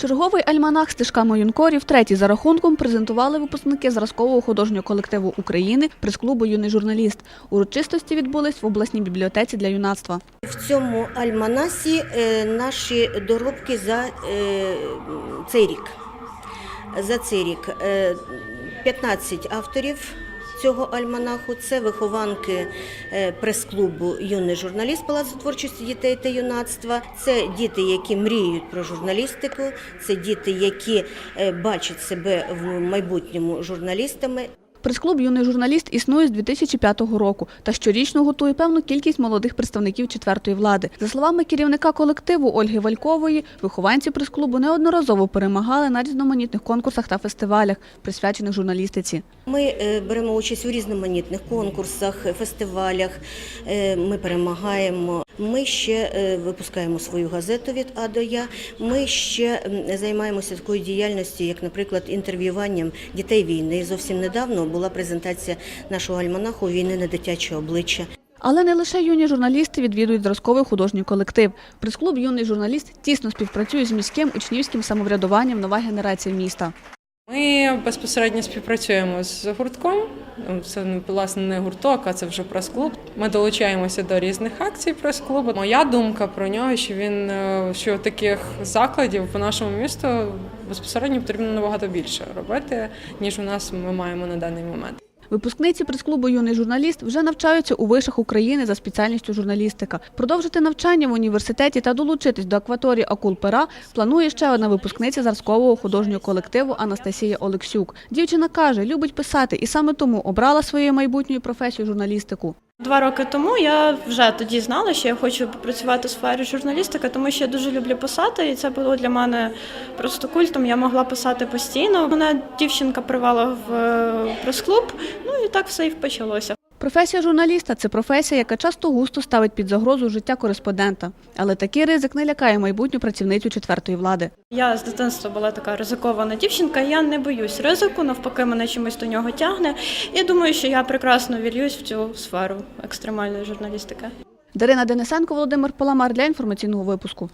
Черговий альманах стежками юнкорів, третій за рахунком, презентували випускники зразкового художнього колективу України прес-клубу Юний журналіст. Урочистості відбулись в обласній бібліотеці для юнацтва. В цьому альманасі е, наші доробки за е, цей рік. За цей рік е, 15 авторів цього альманаху. Це вихованки е, прес-клубу Юний журналіст Палацу творчості дітей та юнацтва. Це діти, які мріють про журналістику, це діти, які е, бачать себе в майбутньому журналістами. Прес-клуб Юний журналіст існує з 2005 року та щорічно готує певну кількість молодих представників четвертої влади. За словами керівника колективу Ольги Валькової, вихованці прес-клубу неодноразово перемагали на різноманітних конкурсах та фестивалях, присвячених журналістиці. Ми е, беремо участь у різноманітних конкурсах, фестивалях. е, Ми перемагаємо. Ми ще е, випускаємо свою газету від А до Я. Ми ще займаємося такою діяльністю, як, наприклад, інтерв'юванням дітей війни. Зовсім недавно була презентація нашого альманаху Війни на дитяче обличчя. Але не лише юні журналісти відвідують зразковий художній колектив. Прес-клуб Юний журналіст тісно співпрацює з міським учнівським самоврядуванням Нова генерація міста. Ми безпосередньо співпрацюємо з гуртком. Ну, Це власне не гурток, а це вже прес-клуб. Ми долучаємося до різних акцій прес-клубу. Моя думка про нього, що він е, що таких закладів по нашому місту безпосередньо потрібно набагато більше робити, ніж у нас ми маємо на даний момент. Випускниці прес-клубу Юний журналіст вже навчаються у вишах України за спеціальністю журналістика. Продовжити навчання в університеті та долучитись до акваторії Акул Пера планує ще одна випускниця зразкового художнього колективу Анастасія Олексюк. Дівчина каже, любить писати і саме тому обрала своєю майбутньою професію журналістику. Два роки тому я вже тоді знала, що я хочу попрацювати у сфері журналістики, тому що я дуже люблю писати, і це було для мене просто культом. Я могла писати постійно. Мене дівчинка привела в е, прес-клуб, ну і так все і почалося. Професія журналіста це професія, яка часто густо ставить під загрозу життя кореспондента. Але такий ризик не лякає майбутню працівницю четвертої влади. Я з дитинства була така ризикована дівчинка. Я не боюсь ризику, навпаки, мене чимось до нього тягне. І думаю, що я прекрасно вільюсь в цю сферу екстремальної журналістики. Дарина Денисенко, Володимир Паламар для інформаційного випуску.